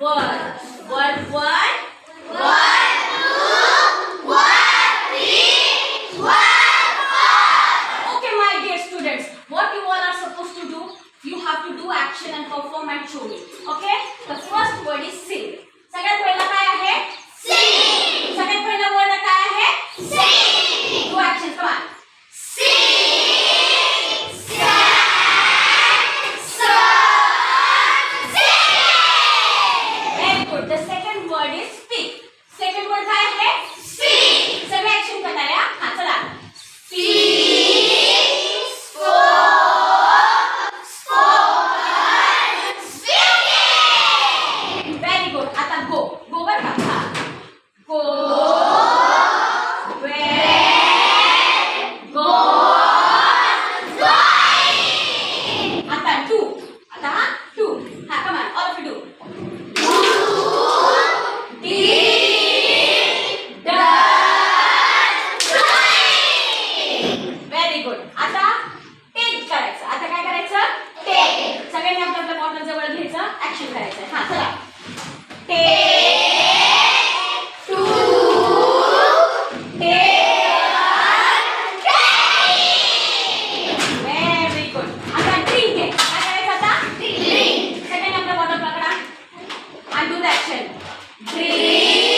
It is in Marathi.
word. Okay, my dear students, what you all are supposed to do, you have to do action and perform and show it. Okay? The first two two हा व्हेरी गुड आता टेक करायचं आता काय करायचं सगळ्यांनी आपल्याला प्रॉप्ला जवळ घ्यायचं ऍक्शन करायचं हां चला Brilho.